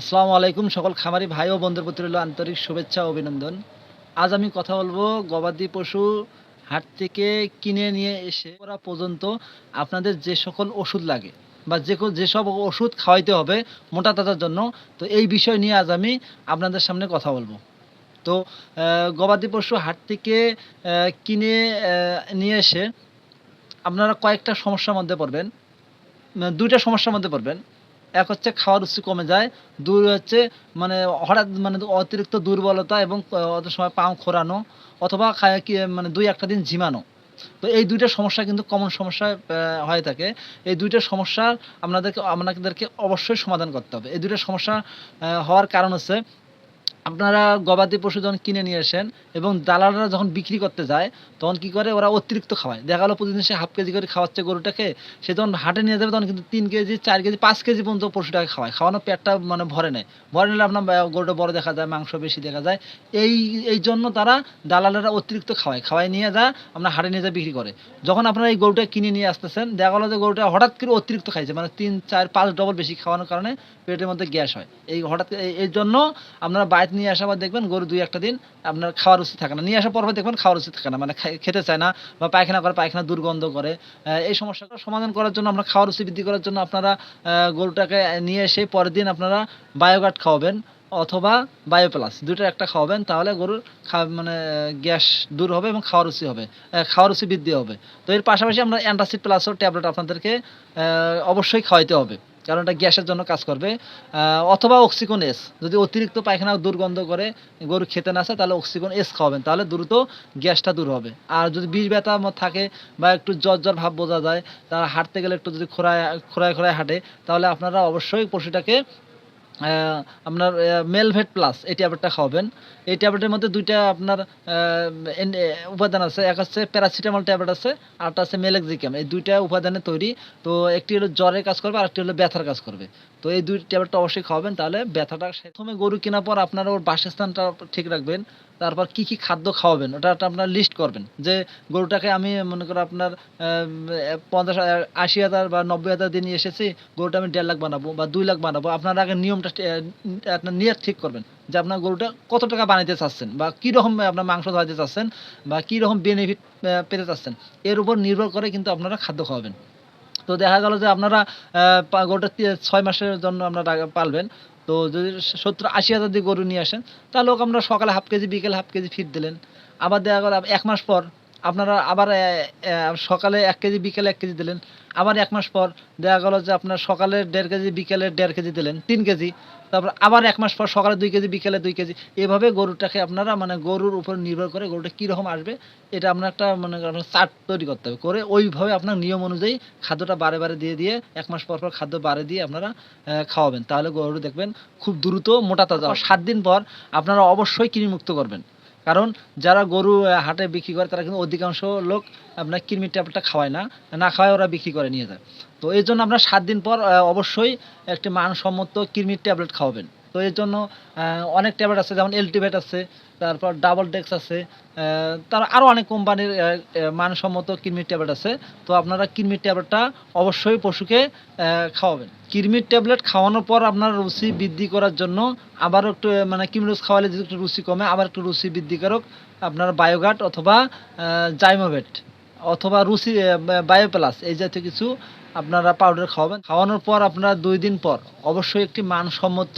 আসসালামু আলাইকুম সকল খামারি ভাই ও বন্ধুর প্রতি রইল আন্তরিক শুভেচ্ছা অভিনন্দন। আজ আমি কথা বলব গবাদি পশু হাট থেকে কিনে নিয়ে এসে করা পর্যন্ত আপনাদের যে সকল ওষুধ লাগে বা যে যেসব ওষুধ খাওয়াইতে হবে মোটা তাজার জন্য, তো এই বিষয় নিয়ে আজ আমি আপনাদের সামনে কথা বলব। তো গবাদি পশু হাট থেকে কিনে নিয়ে এসে আপনারা কয়েকটা সমস্যার মধ্যে পড়বেন। দুইটা সমস্যার মধ্যে পড়বেন। এক হচ্ছে খাওয়ার রুচি কমে যায়, দুই হচ্ছে মানে হঠাৎ মানে অতিরিক্ত দুর্বলতা এবং অত সময় পাও খোরানো অথবা খায় কি মানে দুই একটা দিন ঝিমানো তো এই দুইটা সমস্যা কিন্তু কমন সমস্যা হয়ে থাকে। এই দুইটা সমস্যা আপনাদেরকে আপনাদেরকে অবশ্যই সমাধান করতে হবে। এই দুইটা সমস্যা হওয়ার কারণ হচ্ছে আপনারা গবাদি পশু যখন কিনে নিয়ে আসেন এবং দালালরা যখন বিক্রি করতে যায়, তখন কি করে? ওরা অতিরিক্ত খাওয়ায়। দেখা গেলো প্রতিদিন সে হাফ কেজি করে খাওয়াচ্ছে গরুটাকে, সে যখন হাটে নিয়ে যাবে তখন কিন্তু তিন কেজি, চার কেজি, পাঁচ কেজি পর্যন্ত পশুটাকে খাওয়ায়। খাওয়ানো পেটটা মানে ভরে নেয়। ভরে নিলে আপনার গরুটা বড় দেখা যায়, মাংস বেশি দেখা যায়। এই এই জন্য তারা দালালেরা অতিরিক্ত খাওয়ায়। খাওয়াই নিয়ে যায় আপনার হাটে নিয়ে যায় বিক্রি করে। যখন আপনারা এই গরুটা কিনে নিয়ে আসতেছেন, দেখা গেলো যে গরুটা হঠাৎ করে অতিরিক্ত খাইছে মানে তিন, চার, পাঁচ ডবল বেশি খাওয়ানোর কারণে পেটের মধ্যে গ্যাস হয়। এই হঠাৎ, এই জন্য আপনারা বাইরে নিয়ে আসার পর দেখবেন গরু দুই একটা দিন আপনার খাওয়ার উচিত থাকে না। নিয়ে আসার পর দেখবেন খাওয়ার উচিত থাকে না। মানে খেতে চায় না বা পায়খানা করে পায়খানা দুর্গন্ধ করে। এই সমস্যাটা সমাধান করার জন্য আমরা খাওয়ার রুচি বৃদ্ধি করার জন্য আপনারা গরুটাকে নিয়ে এসে পরের দিন আপনারা বায়োগার্ড খাওয়াবেন অথবা বায়ো প্লাস দুটো একটা খাওয়াবেন। তাহলে গরুর মানে গ্যাস দূর হবে এবং খাওয়ার রুচি হবে আহ, খাওয়ার রুচি বৃদ্ধি হবে। তো এর পাশাপাশি আমরা অ্যান্টাসিড প্লাসও ট্যাবলেট আপনাদেরকে অবশ্যই খাওয়াইতে হবে। কারণ এটা গ্যাসের জন্য কাজ করবে। অথবা অক্সিকোন এস যদি অতিরিক্ত পায়খানা দুর্গন্ধ করে গরু খেতে না তাহলে অক্সিকোন এস খাওয়াবেন, তাহলে দ্রুত গ্যাসটা দূর হবে। আর যদি বিষ ব্যথা থাকে বা একটু জ্বর জ্বর ভাব বোঝা যায় তারা হাঁটতে গেলে একটু যদি খোরায় খোরায় খোরায় হাঁটে, তাহলে আপনারা অবশ্যই পশুটাকে আপনার মেলভেট প্লাস এই ট্যাবলেটটা খাওয়াবেন। এই ট্যাবলেটের মধ্যে দুইটা আপনার উপাদান আছে। এক হচ্ছে প্যারাসিটামল ট্যাবলেট আছে আরটা আছে মেলেক্সিকাম এই দুইটা উপাদানে তৈরি। তো একটি হলো জ্বরের কাজ করবে, আরেকটি হলো ব্যথার কাজ করবে। তো এই দুই ট্যাবলেটটা অবশ্যই খাওয়াবেন। তাহলে ব্যথাটা প্রথমে গরু কেনার পর আপনারা ওর বাসস্থানটা ঠিক রাখবেন। তারপর কি কি খাদ্য খাওয়াবেন ওটা আপনার লিস্ট করবেন। যে গরুটাকে আমি মনে করো আপনার পঞ্চাশ, আশি হাজার বা নব্বই হাজার দিয়ে নিয়ে এসেছি, গরুটা আমি দেড় লাখ বানাবো বা দুই লাখ বানাবো। আপনার আগে নিয়মটা আপনার নিয়ত ঠিক করবেন যে আপনার গরুটা কত টাকা বানাইতে চাচ্ছেন বা কী রকম আপনার মাংস ধরাইতে চাচ্ছেন বা কী রকম বেনিফিট পেতে চাচ্ছেন। এর উপর নির্ভর করে কিন্তু আপনারা খাদ্য খাওয়াবেন। তো দেখা গেল যে আপনারা গোটা ছয় মাসের জন্য আপনারা পালবেন। তো যদি সত্তর আশি হাজার দিয়ে গরু নিয়ে আসেন, তাহলে ওকে আমরা সকালে হাফ কেজি, বিকেলে হাফ কেজি ফিট দিলেন। আবার দেখা গেল এক মাস পর আপনারা আবার সকালে এক কেজি, বিকেলে এক কেজি দিলেন। আবার এক মাস পর দেখা গেল যে আপনার সকালে দেড় কেজি, বিকেলে দেড় কেজি দিলেন, তিন কেজি। তারপর আবার এক মাস পর সকালে দুই কেজি, বিকেলে দুই কেজি। এভাবে গরুটাকে আপনারা মানে গরুর উপর নির্ভর করে গরুটা কীরকম আসবে, এটা আপনার একটা মানে চার্ট তৈরি করতে হবে। করে ওইভাবে আপনার নিয়ম অনুযায়ী খাদ্যটা বারে বারে দিয়ে দিয়ে এক মাস পর পর খাদ্য বারে দিয়ে আপনারা খাওয়াবেন। তাহলে গরু দেখবেন খুব দ্রুত মোটা তাজা সাত দিন পর আপনারা অবশ্যই কৃমিমুক্ত করবেন। কারণ যারা গরু হাটে বিক্রি করে, তারা কিন্তু অধিকাংশ লোক আপনার কৃমি ট্যাবলেটটা খাওয়ায় না। না খাওয়ায়, ওরা বিক্রি করে নিয়ে যায়। তো এই জন্য আপনার সাত দিন পর অবশ্যই একটি মানসম্মত কৃমির ট্যাবলেট খাওয়াবেন। তো এর জন্য অনেক ট্যাবলেট আছে, যেমন এলটিভেট আছে, তারপর ডাবল ডেক্স আছে তার আরও অনেক কোম্পানির মানসম্মত কৃমির ট্যাবলেট আছে। তো আপনারা কৃমির ট্যাবলেটটা অবশ্যই পশুকে খাওয়াবেন। কৃমির ট্যাবলেট খাওয়ানোর পর আপনার রুচি বৃদ্ধি করার জন্য আবার একটু মানে কিমরুজ খাওয়ালে যদি একটু রুচি কমে, আবার একটু রুচি বৃদ্ধি বৃদ্ধিকারক আপনার বায়োগাট অথবা জাইমোভেট। অথবা রুচি বায়োপ্লাস এই জাতীয় কিছু আপনারা পাউডার খাওয়াবেন। খাওয়ানোর পর আপনারা দুই দিন পর অবশ্যই একটি মানসম্মত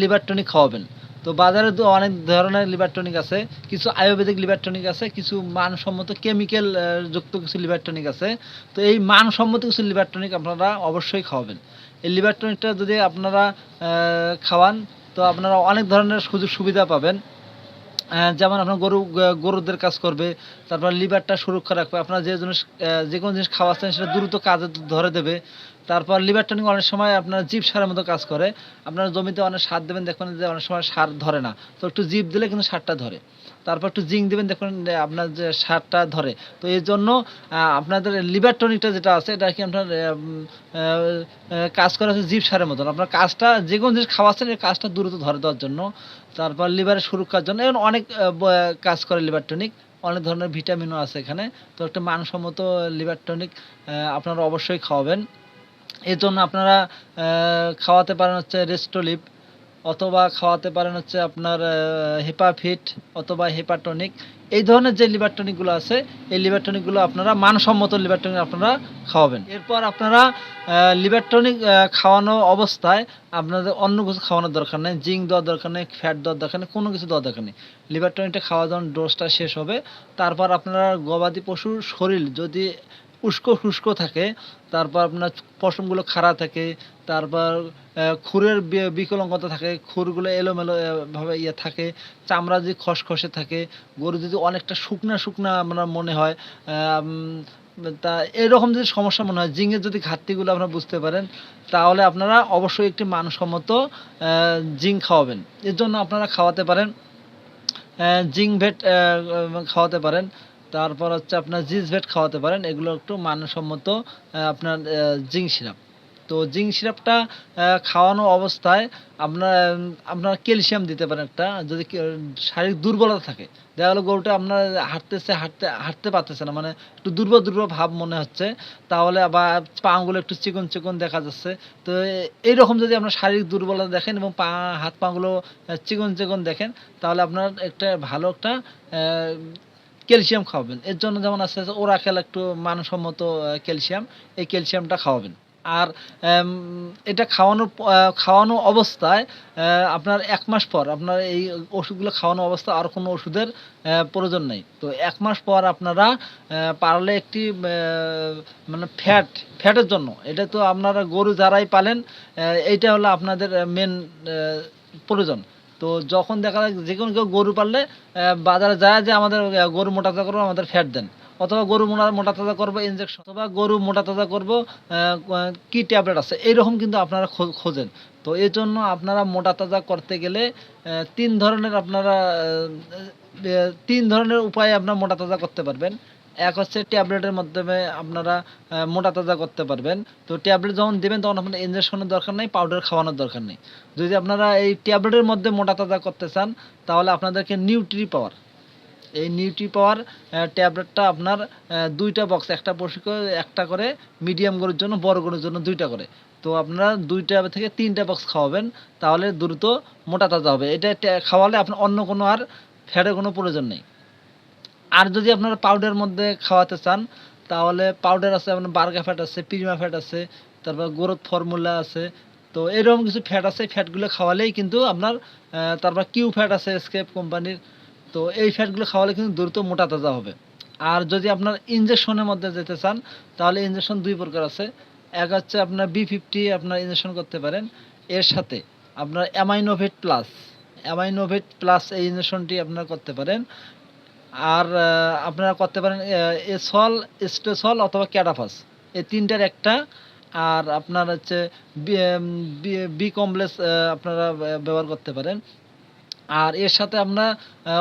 লিভার টনিক খাওয়াবেন। তো বাজারে তো অনেক ধরনের লিভার টনিক আছে, কিছু আয়ুর্বেদিক লিভার টনিক আছে, কিছু মানসম্মত কেমিক্যাল যুক্ত কিছু লিভার টনিক আছে। তো এই মানসম্মত কিছু লিভার টনিক আপনারা অবশ্যই খাওয়াবেন। এই লিভার টনিকটা যদি আপনারা খাওয়ান, তো আপনারা অনেক ধরনের সুযোগ সুবিধা পাবেন। যেমন আপনার গরু গরুদের কাজ করবে, তারপর লিভারটা সুরক্ষা রাখবে, আপনার যে জিনিস যে কোনো জিনিস খাওয়াচ্ছেন সেটা দ্রুত কাজে ধরে দেবে। তারপর লিভার টনিক অনেক সময় আপনার জিপ সারের মতো কাজ করে। আপনার জমিতে অনেক সার দেবেন, দেখবেন যে অনেক সময় সার ধরে না। তো একটু জিপ দিলে কিন্তু সারটা ধরে। তারপর একটু জিঙ্ক দেবেন, দেখবেন আপনার যে সারটা ধরে। তো এই জন্য আপনাদের লিভার টনিকটা যেটা আছে, এটা কি আপনার কাজ করে হচ্ছে জিপ সারের মতন। আপনার কাজটা, যে কোনো জিনিস খাওয়াচ্ছেন এই কাজটা দ্রুত ধরে দেওয়ার জন্য। তারপর লিভারের সুরক্ষার জন্য এরকম অনেক কাজ করে লিভার টনিক অনেক ধরনের ভিটামিনও আছে এখানে। তো একটা মানসম্মত লিভার টনিক আপনারা অবশ্যই খাওয়াবেন। এর জন্য আপনারা খাওয়াতে পারেন হচ্ছে রেস্টোলিপ অথবা খাওয়াতে পারেন হচ্ছে আপনার হেপাফিট অথবা হেপাটনিক এই ধরনের যে লিভার টনিকগুলো আছে, এই লিভার টনিকগুলো আপনারা মানসম্মত লিভার আপনারা খাওয়াবেন। এরপর আপনারা লিভার টনিক খাওয়ানো অবস্থায় আপনাদের অন্য কিছু খাওয়ানোর দরকার নেই। জিঙ্ক দেওয়ার দরকার নেই ফ্যাট দেওয়ার দরকার নেই, কোনো কিছু দেওয়ার দরকার নেই। লিভার টনিকটা খাওয়া যখন ডোজটা শেষ হবে, তারপর আপনারা গবাদি পশুর শরীর যদি উস্কো শুষ্ক থাকে তারপর আপনার পশমগুলো খাড়া থাকে তারপর খুরের বিকলাঙ্গতা থাকে খুরগুলো এলোমেলো আহ, ভাবে ইয়ে থাকে চামড়া যদি খসখসে থাকে গরু যদি অনেকটা শুকনা শুকনা আপনার মনে হয় তা এরকম যদি সমস্যা মনে হয় জিঙ্কের যদি ঘাটতিগুলো আপনারা বুঝতে পারেন তাহলে আপনারা অবশ্যই একটি মানসম্মত জিঙ্ক খাওয়াবেন। এর জন্য আপনারা খাওয়াতে পারেন জিঙ্ক ভেট খাওয়াতে পারেন। তারপর হচ্ছে আপনার জিস ভেট খাওয়াতে পারেন। এগুলো একটু মানসম্মত আপনার জিঙ্ক সিরাপ। তো জিঙ্ক সিরাপটা খাওয়ানো অবস্থায় আপনার আপনার ক্যালসিয়াম দিতে পারেন একটা, যদি শারীরিক দুর্বলতা থাকে। দেখা গেলো গরুটা আপনার হাঁটতেছে, হাঁটতে হাঁটতে পারতেছে না মানে একটু দুর্বল দুর্বল ভাব মনে হচ্ছে। তাহলে আবার পা আঙ্গুলো একটু চিকন চিকন দেখা যাচ্ছে। তো এইরকম যদি আপনার শারীরিক দুর্বলতা দেখেন এবং পা, হাত পাগুলো চিকন চিকন দেখেন, তাহলে আপনার একটা ভালো একটা ক্যালসিয়াম খাওয়াবেন। এর জন্য যেমন আছে ওরা ওরাকেল একটু মানসম্মত ক্যালসিয়াম, এই ক্যালসিয়ামটা খাওয়াবেন। আর এটা খাওয়ানোর খাওয়ানো অবস্থায় আপনার এক মাস পর আপনার এই ওষুধগুলো খাওয়ানো অবস্থা আর কোনো ওষুধের প্রয়োজন নেই। তো এক মাস পর আপনারা পারলে একটি মানে ফ্যাট, ফ্যাটের জন্য। এটা তো আপনারা গরু যারাই পালেন এইটা হলো আপনাদের মেন প্রয়োজন। তো যখন দেখা যায় যে কোনো কেউ গরু পাললে বাজারে যায় যে আমাদের গরু মোটা তাজা করব, আমাদের ফ্যাট দেন। অথবা গরু মোটা মোটা তাজা করব ইনজেকশন অথবা গরু মোটা তাজা করব কি ট্যাবলেট আছে, এইরকম কিন্তু আপনারা খোঁজেন। তো এই জন্য আপনারা মোটা তাজা করতে গেলে তিন ধরনের আপনারা তিন ধরনের উপায়ে আপনারা মোটা তাজা করতে পারবেন। এক হচ্ছে ট্যাবলেটের মাধ্যমে আপনারা মোটা তাজা করতে পারবেন। তো ট্যাবলেট যখন দেবেন, তখন আপনার ইঞ্জেকশনের দরকার নেই পাউডার খাওয়ানোর দরকার নেই। যদি আপনারা এই ট্যাবলেটের মধ্যে মোটা তাজা করতে চান, তাহলে আপনাদেরকে নিউট্রি পাওয়ার এই নিউট্রি পাওয়ার ট্যাবলেটটা আপনার দুইটা বক্স একটা পশুকে একটা করে মিডিয়াম গরুর জন্য, বড় গরুর জন্য দুইটা করে। তো আপনারা দুইটা থেকে তিনটা বক্স খাওয়াবেন, তাহলে দ্রুত মোটা তাজা হবে। এটা খাওয়ালে আপনার অন্য কোনো আর ফ্যাটের কোনো প্রয়োজন নেই। আর যদি আপনারা পাউডার মধ্যে খাওয়াতে চান, তাহলে পাউডার আছে আপনার বার্গা ফ্যাট আছে প্রিমা ফ্যাট আছে, তারপর গ্রোথ ফর্মুলা আছে। তো এরকম কিছু ফ্যাট আছে ফ্যাটগুলো খাওয়ালেই কিন্তু আপনার তারপর কিউ ফ্যাট আছে স্কেপ কোম্পানির তো এই ফ্যাটগুলো খাওয়ালে কিন্তু দ্রুত মোটা তাজা হবে। আর যদি আপনার ইঞ্জেকশনের মধ্যে যেতে চান, তাহলে ইঞ্জেকশন দুই প্রকার আছে। এক হচ্ছে আপনার বি ফিফটি আপনার ইঞ্জেকশন করতে পারেন। এর সাথে আপনার অ্যামাইনোভেট প্লাস অ্যামাইনোভেট প্লাস এই ইঞ্জেকশনটি আপনারা করতে পারেন। আর আপনারা করতে পারেন এসল স্টেসল অথবা ক্যাডাফাস এই তিনটার একটা, আর আপনার হচ্ছে বি- কমপ্লেক্স আপনারা ব্যবহার করতে পারেন। আর এর সাথে আপনার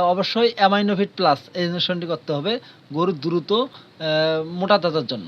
অবশ্যই অ্যামাইনোভিট প্লাস এই জিনিসটি করতে হবে গরুর দ্রুত মোটা তাজার জন্য।